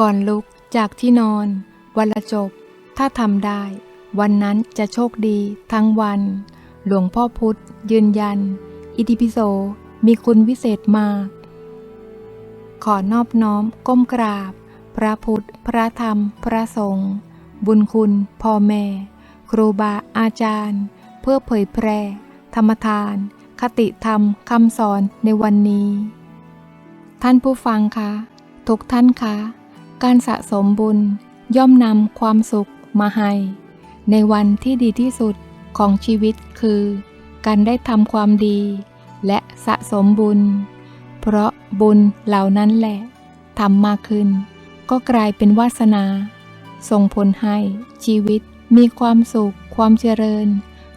ก่อนลุกจากที่นอน วันละจบ ถ้าทำได้ วันนั้นจะโชคดีทั้งวัน หลวงพ่อพุธยืนยัน อิติปิโสมีคุณวิเศษมาก ขอนอบน้อมก้มกราบ พระพุทธ พระธรรม พระสงฆ์บุญคุณพ่อแม่ ครูบาอาจารย์ เพื่อเผยแพร่ ธรรมทาน คติธรรมคำสอนในวันนี้ ท่านผู้ฟังคะ ทุกท่านคะ การสะสมบุญย่อมนำความสุขมาให้ ในวันที่ดีที่สุดของชีวิตคือ การได้ทำความดี และสะสมบุญ เพราะบุญเหล่านั้นแหละทำมากขึ้น ก็กลายเป็นวาสนา ส่งผลให้ชีวิตมีความสุข ความเจริญ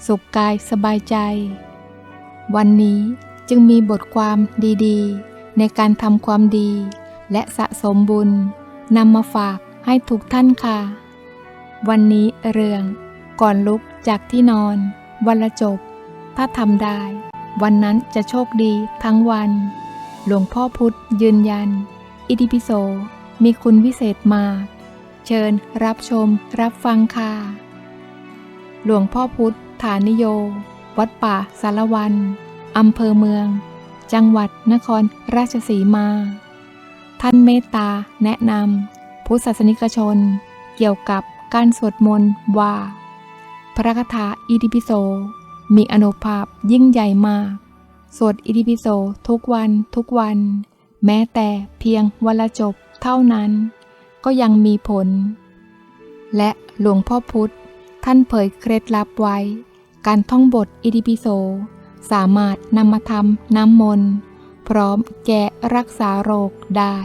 สุขกายสบายใจ วันนี้จึงมีบทความดีๆ ในการทำความดี และสะสมบุญ นำมาฝากให้ทุกท่านค่ะ วันนี้เรื่อง ก่อนลุกจากที่นอน วันละจบ ถ้าทำได้ วันนั้นจะโชคดีทั้งวัน หลวงพ่อพุธยืนยัน อิติปิโสมีคุณวิเศษมาก เชิญรับชมรับฟังค่ะ หลวงพ่อพุธฐานิโย วัดป่าสารวันอำเภอเมือง จังหวัดนครราชสีมา ท่านเมตตาแนะนำพุทธศาสนิกชน เกี่ยวกับการสวดมนต์ว่า พระคาถาอิติปิโส มีอนุภาพยิ่งใหญ่มาก สวดอิติปิโสทุกวันทุกวัน แม้แต่เพียงวันละจบเท่านั้น ก็ยังมีผล และหลวงพ่อพุธท่านเผยเคล็ดลับไว้ การท่องบทอิติปิโส สามารถนำมาทำน้ำมนต์ พร้อมแก้รักษาโรคได้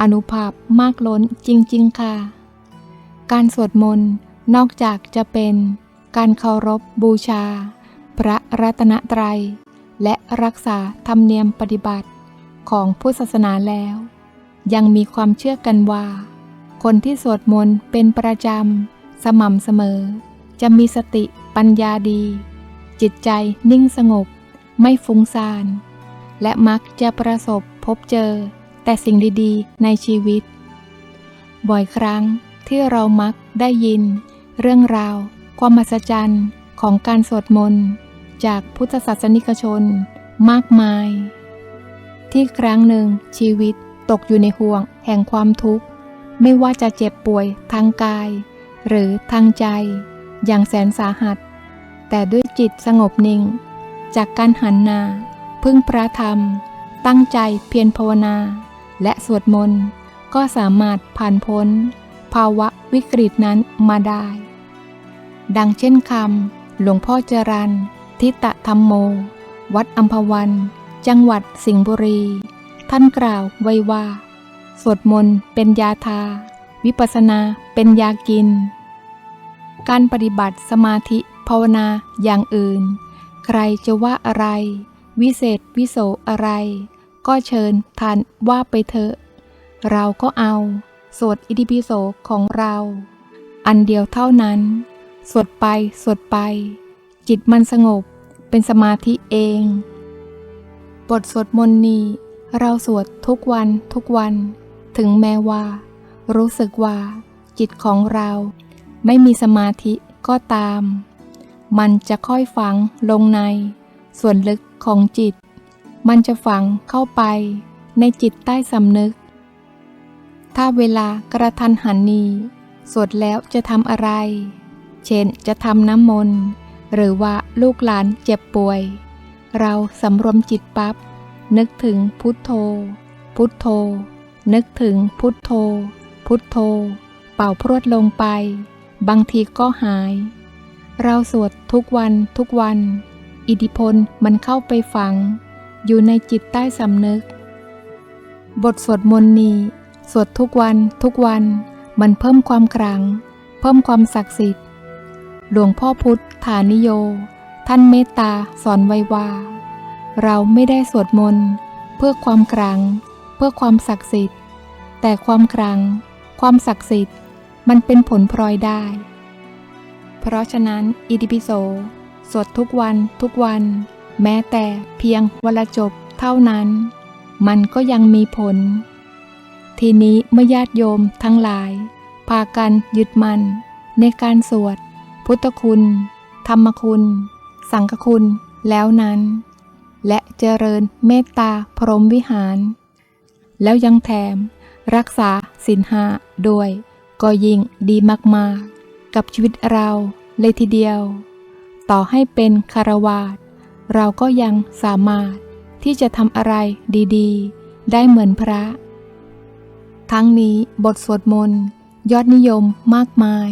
อนุภาพมากล้นจริง ๆ ค่ะ การสวดมนต์นอกจากจะเป็นการเคารพบูชา พระรัตนตรัย และรักษาธรรมเนียมปฏิบัติของพุทธศาสนาแล้ว ยังมีความเชื่อกันว่า คนที่สวดมนต์เป็นประจำ สม่ำเสมอ จะมีสติปัญญาดี จิตใจนิ่งสงบ ไม่ฟุ้งซ่าน และมักจะประสบพบเจอ แต่สิ่งดีๆ ในชีวิต บ่อยครั้งที่เรามักได้ยิน เรื่องราว ความมหัศจรรย์ของการสวดมนต์จากพุทธศาสนิกชนมากมาย ที่ครั้งหนึ่งชีวิตตกอยู่ในห่วงแห่งความทุกข์ ไม่ว่าจะเจ็บป่วยทางกาย หรือทางใจ อย่างแสนสาหัส แต่ด้วยจิตสงบนิ่ง จากการหันนา พึ่งพระธรรม ตั้งใจเพียรภาวนา และสวดมนต์ก็สามารถผ่านพ้น ภาวะวิกฤตนั้นมาได้ ดังเช่นคำหลวงพ่อจรันทิตะธรรมโม วัดอัมพวัน จังหวัดสิงห์บุรี ท่านกล่าวไว้ว่า สวดมนต์เป็นยาทา วิปัสสนาเป็นยากิน การปฏิบัติสมาธิภาวนาอย่างอื่น ใครจะว่าอะไร วิเศษวิโสอะไร ก็เชิญท่านว่าไปเถอะ เราก็เอา สวดอิติปิโสของเรา อันเดียวเท่านั้น สวดไป สวดไป จิตมันสงบเป็นสมาธิเอง บทสวดมนต์นี้ เราสวดทุกวันทุกวัน ถึงแม้ว่า รู้สึกว่า จิตของเราไม่มีสมาธิก็ตาม มันจะค่อยฝังลงใน ส่วนลึกของจิต มันจะฝังเข้าไปในจิตใต้สำนึก ถ้าเวลากระทันหันนี้สวดแล้วจะทำอะไร เช่นจะทำน้ำมนต์หรือว่าลูกหลานเจ็บป่วย เราสำรวมจิตปับ๊บนึกถึงพุทโธ พุทโธ นึกถึงพุทโธ พุทโธ เป่าพรวดลงไป บางทีก็หาย เราสวดทุกวันทุกวัน อิทธิพลมันเข้าไปฝัง อยู่ในจิตใต้สำนึก บทสวดมนต์นี้สวดทุกวันทุกวันมันเพิ่มความขลัง เพิ่มความศักดิ์สิทธิ์ หลวงพ่อพุทธฐานิโย ท่านเมตตาสอนไว้ว่า เราไม่ได้สวดมนต์เพื่อความขลัง เพื่อความศักดิ์สิทธิ์ แต่ความขลัง ความศักดิ์สิทธิ์มันเป็นผลพลอยได้ เพราะฉะนั้นอิติปิโส สวดทุกวันทุกวัน แม้แต่เพียงวันละจบเท่านั้น มันก็ยังมีผล ทีนี้เมื่อญาติโยมทั้งหลาย พากันยึดมัน ในการสวด พุทธคุณ ธรรมคุณ สังฆคุณแล้วนั้น และเจริญเมตตาพรหมวิหาร แล้วยังแถมรักษาศีลห้าด้วย ก็ยิ่งดีมากๆ กับชีวิตเราเลยทีเดียว ต่อให้เป็นคารวาสเราก็ยังสามารถที่จะทำอะไรดี ๆ ได้เหมือนพระ ทั้งนี้บทสวดมนต์ยอดนิยมมากมาย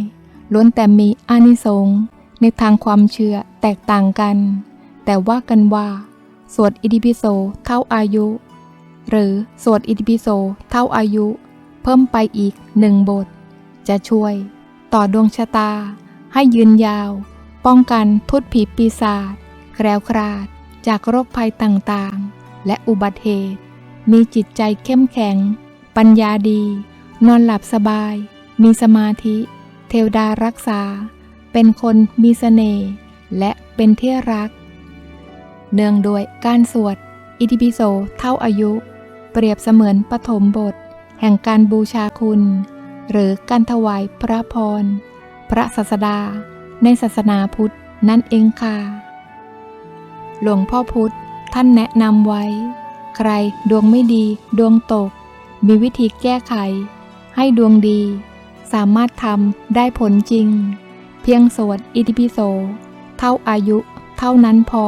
ล้วนแต่มีอานิสงส์ในทางความเชื่อแตกต่างกัน แต่ว่ากันว่า สวดอิติปิโสเท่าอายุ หรือสวดอิติปิโสเท่าอายุ เพิ่มไปอีกหนึ่งบท จะช่วย ต่อดวงชะตา ให้ยืนยาว ป้องกันทุตผีปีศาจแคล้วคลาด จากโรคภัยต่างๆ และอุบัติเหตุ มีจิตใจเข้มแข็ง ปัญญาดี นอนหลับสบาย มีสมาธิ เทวดารักษา เป็นคนมีเสน่ห์และเป็นที่รัก เนื่องด้วยการสวด อิติปิโสเท่าอายุ เปรียบเสมือนปฐมบท แห่งการบูชาคุณ หรือการถวายพระพร พระศาสดา ในศาสนาพุทธนั่นเองค่ะ หลวงพ่อพุทธท่านแนะนำไว้ ใครดวงไม่ดี ดวงตก มีวิธีแก้ไข ให้ดวงดี สามารถทำได้ผลจริง เพียงสวดอิติปิโส เท่าอายุ เท่านั้นพอ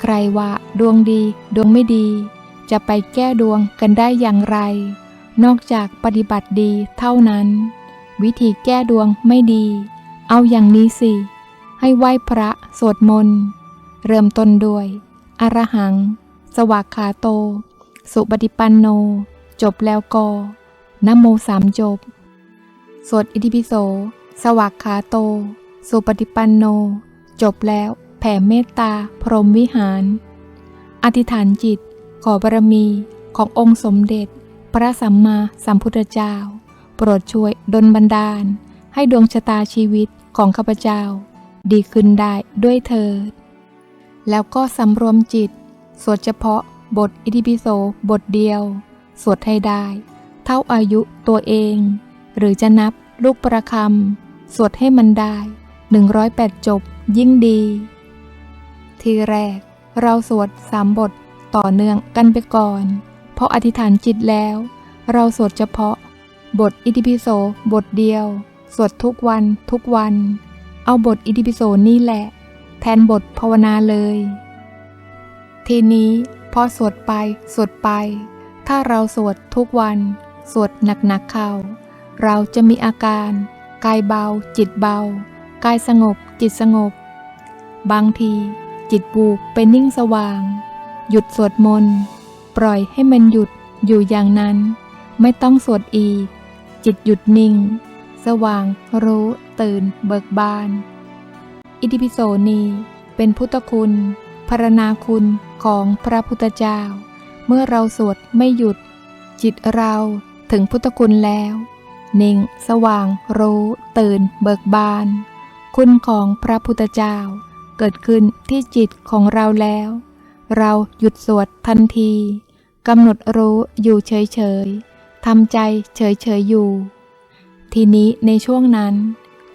ใครว่าดวงดี ดวงไม่ดี จะไปแก้ดวงกันได้อย่างไร นอกจากปฏิบัติดีเท่านั้น วิธีแก้ดวงไม่ดี เอาอย่างนี้สิ ให้ไหว้พระสวดมนต์ เริ่มต้นด้วยอรหัง สวากขาโต สุปฏิปันโน จบแล้วก็นโมสามจบ สวดอิติปิโส สวากขาโต สุปฏิปันโน จบแล้วแผ่เมตตาพรหมวิหาร อธิษฐานจิตขอบารมีขององค์สมเด็จ พระสัมมาสัมพุทธเจ้า โปรดช่วยดลบันดาล ให้ดวงชะตาชีวิต ของข้าพเจ้า ดีขึ้นได้ด้วยเถิดแล้วก็สำรวมจิต สวดเฉพาะบทอิติปิโสบทเดียว สวดให้ได้ เท่าอายุตัวเอง หรือจะนับลูกประคำสวดให้มันได้ 108 จบยิ่งดี ทีแรกเราสวดสามบทต่อเนื่องกันไปก่อน เพราะอธิษฐานจิตแล้ว เราสวดเฉพาะ บทอิติปิโสบทเดียว สวดทุกวันทุกวัน เอาบทอิติปิโสนี่แหละ แทนบทภาวนาเลย ทีนี้พอสวดไปสวดไป ถ้าเราสวดทุกวัน สวดหนักๆเข้า เราจะมีอาการ กายเบา จิตเบา กายสงบ จิตสงบ บางที จิตบูบเป็นนิ่งสว่าง หยุดสวดมนต์ ปล่อยให้มันหยุดอยู่อย่างนั้น ไม่ต้องสวดอีก จิตหยุดนิ่ง สว่าง รู้ ตื่น เบิกบาน อิติปิโสนีเป็นพุทธคุณพรณาคุณของพระพุทธเจ้า เมื่อเราสวดไม่หยุด จิตเราถึงพุทธคุณแล้ว นิ่ง สว่าง รู้ ตื่น เบิกบาน คุณของพระพุทธเจ้า เกิดขึ้นที่จิตของเราแล้ว เราหยุดสวดทันทีกำหนดรู้อยู่เฉยๆทำใจเฉยๆอยู่ ทีนี้ในช่วงนั้น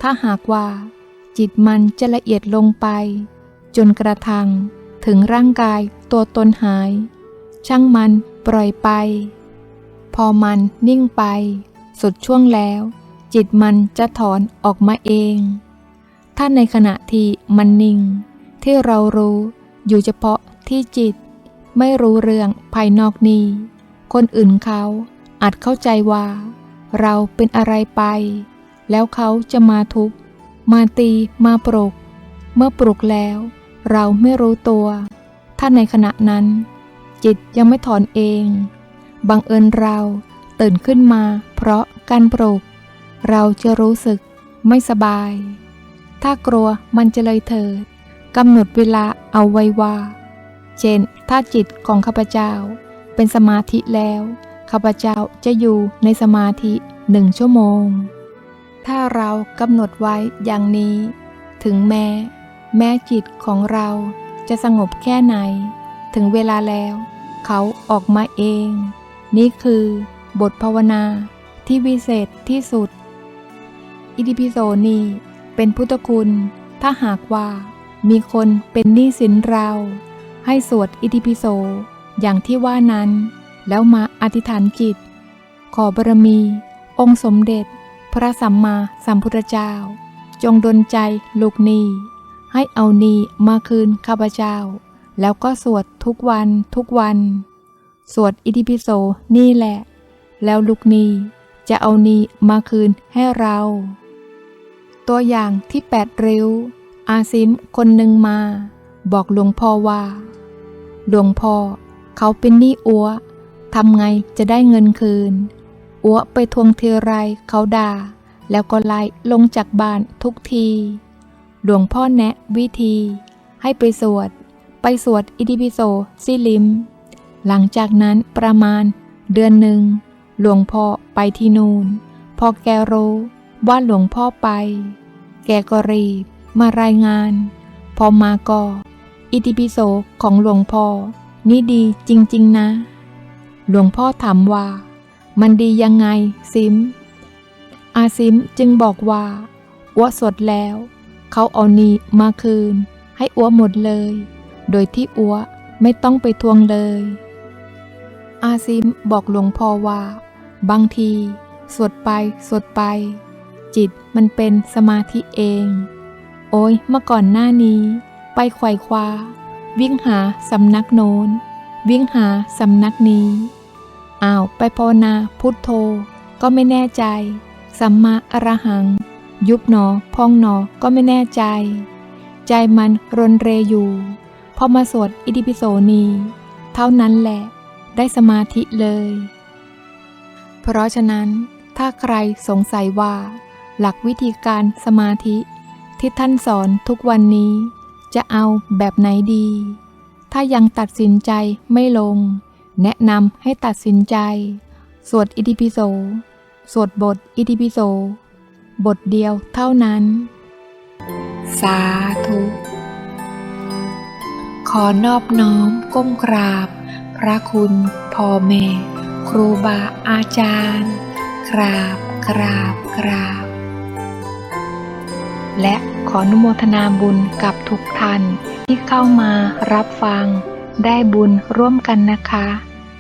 ถ้าหากว่า จิตมันจะละเอียดลงไป จนกระทั่งถึงร่างกายตัวตนหาย ช่างมันปล่อยไป พอมันนิ่งไป สุดช่วงแล้ว จิตมันจะถอนออกมาเอง ถ้าในขณะที่มันนิ่ง ที่เรารู้อยู่เฉพาะที่จิต ไม่รู้เรื่องภายนอกนี้ คนอื่นเขาอาจเข้าใจว่า เราเป็นอะไรไป แล้วเขาจะมาทุบมาตีมาปลุก เมื่อปลุกแล้ว เราไม่รู้ตัว ถ้าในขณะนั้น จิตยังไม่ถอนเอง บังเอิญเราตื่นขึ้นมา เพราะการปลุก เราจะรู้สึกไม่สบาย ถ้ากลัวมันจะเลยเถิดกำหนดเวลาเอาไว้ว่า เช่น ถ้าจิตของข้าพเจ้าเป็นสมาธิแล้ว ข้าพเจ้าจะอยู่ในสมาธิหนึ่งชั่วโมง ถ้าเรากำหนดไว้อย่างนี้ ถึงแม้ แม้จิตของเราจะสงบแค่ไหน ถึงเวลาแล้ว เขาออกมาเอง นี่คือบทภาวนาที่วิเศษที่สุด อิติปิโสนี้เป็นพุทธคุณ ถ้าหากว่ามีคนเป็นหนี้สินเรา ให้สวดอิติปิโสอย่างที่ว่านั้น แล้วมาอธิษฐานจิต ขอบารมี องค์สมเด็จ พระสัมมาสัมพุทธเจ้า จงดลใจลูกนีให้เอานีมาคืนข้าพเจ้า แล้วก็สวดทุกวันทุกวัน สวดอิติปิโสนี่แหละ แล้วลูกนีจะเอานีมาคืนให้เรา ตัวอย่างที่แปดริ้ว อาซิมคนหนึ่งมา บอกหลวงพ่อว่า หลวงพ่อเขาเป็นหนี้อัว ทำไงจะได้เงินคืน อัวไปทวงทีไรเขาด่า แล้วก็ไล่ลงจากบ้านทุกที หลวงพ่อแนะวิธี ให้ไปสวด ไปสวดอิติปิโสซิลิม หลังจากนั้นประมาณเดือนหนึ่ง หลวงพ่อไปที่นูน่น พอแกรู้ว่าหลวงพ่อไป แกก็รีบมารายงาน พอมาก็อิติปิโสของหลวงพ่อนี่ดีจริง ๆ นะ หลวงพ่อถามว่า มันดียังไงซิม อาซิมจึงบอกว่าอ้วสดแล้ว เขาเอานีมาคืน ให้อ้วหมดเลย โดยที่อ้วไม่ต้องไปทวงเลย อาซิมบอกหลวงพ่อว่า บางที สวดไป สวดไป จิตมันเป็นสมาธิเอง โอ้ยเมื่อก่อนหน้านี้ ไปไขว่คว้า วิ่งหาสำนักโน้น วิ่งหาสำนักนี้ อ้าวไปภาวนาพุทโธ ก็ไม่แน่ใจ สัมมาอรหัง ยุบหนอ พองหนอก็ไม่แน่ใจ ใจมันรนเรอยู่ พอมาสวดอิติปิโสนี เท่านั้นแหละ ได้สมาธิเลย เพราะฉะนั้นถ้าใครสงสัยว่า หลักวิธีการสมาธิที่ท่านสอนทุกวันนี้ จะเอาแบบไหนดี ถ้ายังตัดสินใจไม่ลง แนะนำให้ตัดสินใจ สวดอิติปิโส สวดบทอิติปิโส บทเดียวเท่านั้น สาธุ ขอนอบน้อมก้มกราบ พระคุณพ่อแม่ ครูบาอาจารย์ กราบกราบกราบ และขออนุโมทนาบุญกับทุกท่านที่เข้ามารับฟังได้บุญร่วมกันนะคะ